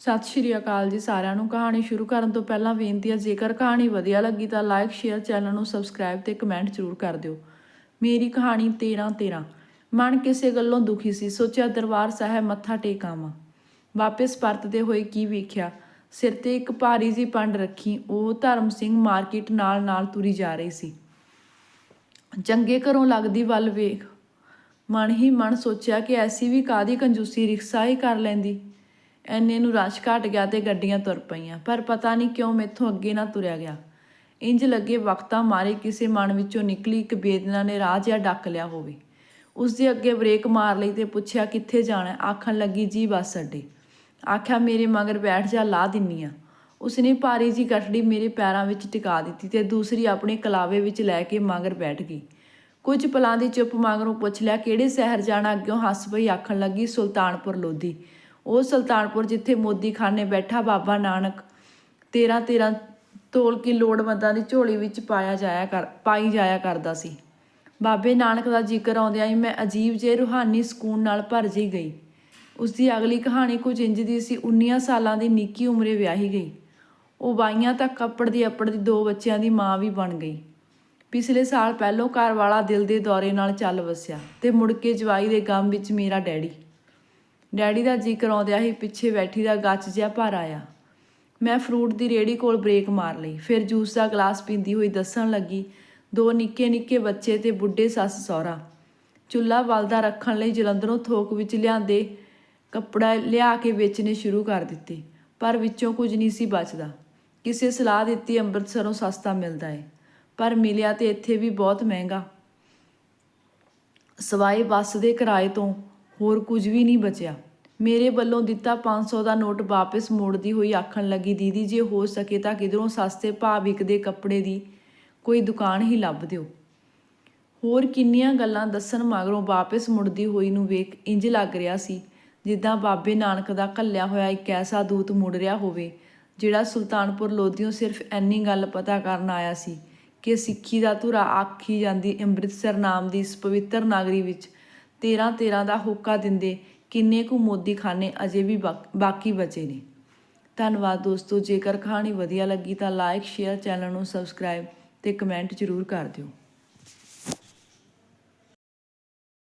ਸਤਿ ਸ਼੍ਰੀ ਅਕਾਲ ਜੀ ਸਾਰਿਆਂ ਨੂੰ। ਕਹਾਣੀ ਸ਼ੁਰੂ ਕਰਨ ਤੋਂ ਪਹਿਲਾਂ ਬੇਨਤੀ ਹੈ, ਜੇਕਰ ਕਹਾਣੀ ਵਧੀਆ ਲੱਗੀ ਤਾਂ ਲਾਈਕ, ਸ਼ੇਅਰ ਚੈਨਲ ਨੂੰ ਸਬਸਕ੍ਰਾਈਬ ਤੇ ਕਮੈਂਟ ਜ਼ਰੂਰ ਕਰ ਦਿਓ। ਮੇਰੀ ਕਹਾਣੀ 13 13 ਮਨ ਕਿਸੇ ਗੱਲੋਂ ਦੁਖੀ ਸੀ, ਸੋਚਿਆ ਦਰਬਾਰ ਸਾਹਿਬ ਮੱਥਾ ਟੇਕਾਵਾਂ। ਵਾਪਸ ਪਰਤਦੇ ਹੋਏ ਕੀ ਵੇਖਿਆ? ਸਿਰ ਤੇ ਇੱਕ ਭਾਰੀ ਜੀ ਪੰਡ ਰੱਖੀ, ਉਹ ਧਰਮ ਸਿੰਘ ਮਾਰਕੀਟ ਨਾਲ ਨਾਲ ਤੁਰੀ ਜਾ ਰਹੀ ਸੀ। ਚੰਗੇ ਘਰੋਂ ਲੱਗਦੀ ਵੱਲ ਵੇਖ। ਮਨ ਹੀ ਮਨ ਸੋਚਿਆ ਕਿ ਐਸੀ ਵੀ ਕਾਦੀ ਕੰਜੂਸੀ, ਰਿਕਸ਼ਾ ਹੀ ਕਰ ਲੈਂਦੀ। ਐਨੇ ਨੂੰ ਰਸ਼ ਘਟ ਗਿਆ ਤੇ ਗੱਡੀਆਂ ਤੁਰ ਪਈਆਂ, ਪਰ ਪਤਾ ਨਹੀਂ ਕਿਉਂ ਮੈਥੋਂ ਅੱਗੇ ਨਾ ਤੁਰਿਆ ਗਿਆ। ਇੰਜ ਲੱਗੇ ਵਕਤਾਂ ਮਾਰੇ ਕਿਸੇ ਮਨ ਵਿੱਚੋਂ ਨਿਕਲੀ ਇੱਕ ਬੇਦਨਾ ਨੇ ਰਾਹ ਜਿਹਾ ਡੱਕ ਲਿਆ ਹੋਵੇ। ਉਸ ਦੇ ਅੱਗੇ ਬ੍ਰੇਕ ਮਾਰ ਲਈ ਤੇ ਪੁੱਛਿਆ, ਕਿੱਥੇ ਜਾਣਾ? ਆਖਣ ਲੱਗੀ, ਜੀ, ਬੱਸ ਅੱਡੇ। ਆਖਿਆ, ਮੇਰੇ ਮਗਰ ਬੈਠ ਜਾ ਲਾ ਦਿੰਨੀ ਆ। ਉਸਨੇ ਭਾਰੀ ਜੀ ਗਠੜੀ ਮੇਰੇ ਪੈਰਾਂ ਵਿੱਚ ਟਿਕਾ ਦਿੱਤੀ ਤੇ ਦੂਸਰੀ ਆਪਣੇ ਕਲਾਵੇ ਵਿੱਚ ਲੈ ਕੇ ਮਗਰ ਬੈਠ ਗਈ। ਕੁਝ ਪਲਾਂ ਦੀ ਚੁੱਪ ਮਗਰੋਂ ਪੁੱਛ ਲਿਆ, ਕਿਹੜੇ ਸ਼ਹਿਰ ਜਾਣਾ? ਅੱਗਿਓਂ ਹੱਸ ਪਈ, ਆਖਣ ਲੱਗੀ, ਸੁਲਤਾਨਪੁਰ ਲੋਧੀ। ਉਹ ਸੁਲਤਾਨਪੁਰ ਜਿੱਥੇ ਮੋਦੀ ਖਾਨੇ ਬੈਠਾ ਬਾਬਾ ਨਾਨਕ 13 13 ਤੋਲ ਕੀ ਲੋੜਵੰਦਾਂ ਦੀ ਝੋਲੀ ਵਿੱਚ ਪਾਇਆ ਜਾਇਆ ਕਰ, ਪਾਈ ਜਾਇਆ ਕਰਦਾ ਸੀ। ਬਾਬੇ ਨਾਨਕ ਦਾ ਜ਼ਿਕਰ ਆਉਂਦਿਆਂ ਹੀ ਮੈਂ ਅਜੀਬ ਜਿਹੇ ਰੂਹਾਨੀ ਸਕੂਨ ਨਾਲ ਭਰ ਜਿਹੀ ਗਈ। ਉਸ ਦੀ ਅਗਲੀ ਕਹਾਣੀ ਕੁਝ ਇੰਜ ਦੀ ਸੀ 19 ਸਾਲਾਂ ਦੀ ਨਿੱਕੀ ਉਮਰੇ ਵਿਆਹੀ ਗਈ। ਉਹ ਬਾਈਆਂ ਤੱਕ ਕੱਪੜ ਦੀ ਅੱਪੜ ਦੀ ਦੋ ਬੱਚਿਆਂ ਦੀ ਮਾਂ ਵੀ ਬਣ ਗਈ। ਪਿਛਲੇ ਸਾਲ ਪਹਿਲੋਂ ਘਰ ਵਾਲਾ ਦਿਲ ਦੇ ਦੌਰੇ ਨਾਲ ਚੱਲ ਵਸਿਆ ਤੇ ਮੁੜ ਕੇ ਜਵਾਈ ਦੇ ਗਮ ਵਿੱਚ ਮੇਰਾ ਡੈਡੀ। ਡੈਡੀ ਦਾ ਜ਼ਿਕਰ ਆਉਂਦਿਆਂ ਹੀ ਪਿੱਛੇ ਬੈਠੀ ਦਾ ਗੱਚ ਜਿਹਾ ਭਰ ਆਇਆ। ਮੈਂ ਫਰੂਟ ਦੀ ਰੇੜੀ ਕੋਲ ਬ੍ਰੇਕ ਮਾਰ ਲਈ। ਫਿਰ ਜੂਸ ਦਾ ਗਲਾਸ ਪੀਂਦੀ ਹੋਈ ਦੱਸਣ ਲੱਗੀ, ਦੋ ਨਿੱਕੇ ਨਿੱਕੇ ਬੱਚੇ ਤੇ ਬੁੱਢੇ ਸੱਸ ਸਹੁਰਾ। ਚੁੱਲ੍ਹਾ ਬਲਦਾ ਰੱਖਣ ਲਈ ਜਲੰਧਰੋਂ ਥੋਕ ਵਿੱਚ ਲਿਆਂਦੇ ਕੱਪੜਾ ਲਿਆ ਕੇ ਵੇਚਣੇ ਸ਼ੁਰੂ ਕਰ ਦਿੱਤੇ, ਪਰ ਵਿੱਚੋਂ ਕੁਝ ਨਹੀਂ ਸੀ ਬਚਦਾ। ਕਿਸੇ ਸਲਾਹ ਦਿੱਤੀ ਅੰਮ੍ਰਿਤਸਰੋਂ ਸਸਤਾ ਮਿਲਦਾ ਏ, ਪਰ ਮਿਲਿਆ ਤੇ ਇੱਥੇ ਵੀ ਬਹੁਤ ਮਹਿੰਗਾ। ਸਵਾਏ ਬੱਸ ਦੇ ਕਿਰਾਏ ਤੋਂ ਹੋਰ ਕੁਝ ਵੀ ਨਹੀਂ ਬਚਿਆ। ਮੇਰੇ ਵੱਲੋਂ ਦਿੱਤਾ 500 ਦਾ ਨੋਟ ਵਾਪਸ ਮੋੜਦੀ ਹੋਈ ਆਖਣ ਲੱਗੀ, ਦੀਦੀ, ਜੇ ਹੋ ਸਕੇ ਤਾਂ ਕਿਧਰੋਂ ਸਸਤੇ ਭਾਅ ਵਿਕਦੇ ਕੱਪੜੇ ਦੀ ਕੋਈ ਦੁਕਾਨ ਹੀ ਲੱਭ ਦਿਓ। ਹੋਰ ਕਿੰਨੀਆਂ ਗੱਲਾਂ ਦੱਸਣ ਮਗਰੋਂ ਵਾਪਸ ਮੁੜਦੀ ਹੋਈ ਨੂੰ ਵੇਖ ਇੰਜ ਲੱਗ ਰਿਹਾ ਸੀ, ਜਿੱਦਾਂ ਬਾਬੇ ਨਾਨਕ ਦਾ ਘੱਲਿਆ ਹੋਇਆ ਇੱਕ ਐਸਾ ਦੂਤ ਮੁੜ ਰਿਹਾ ਹੋਵੇ, ਜਿਹੜਾ ਸੁਲਤਾਨਪੁਰ ਲੋਧੀਓਂ ਸਿਰਫ ਐਨੀ ਗੱਲ ਪਤਾ ਕਰਨ ਆਇਆ ਸੀ ਕਿ ਸਿੱਖੀ ਦਾ ਧੁਰਾ ਆਖੀ ਜਾਂਦੀ ਅੰਮ੍ਰਿਤਸਰ ਨਾਮ ਦੀ ਇਸ ਪਵਿੱਤਰ ਨਗਰੀ ਵਿੱਚ 13 13 ਦਾ ਹੋਕਾ ਦਿੰਦੇ ਕਿੰਨੇ ਕੁ ਮੋਦੀ ਖਾਨੇ ਅਜੇ ਵੀ ਬਾਕ- ਬਾਕੀ ਬਚੇ ਨੇ। ਧੰਨਵਾਦ ਦੋਸਤੋ, ਜੇਕਰ ਕਹਾਣੀ ਵਧੀਆ ਲੱਗੀ ਤਾਂ ਲਾਈਕ ਸ਼ੇਅਰ ਚੈਨਲ ਨੂੰ ਸਬਸਕ੍ਰਾਈਬ ਤੇ ਕਮੈਂਟ ਜ਼ਰੂਰ ਕਰ ਦਿਓ।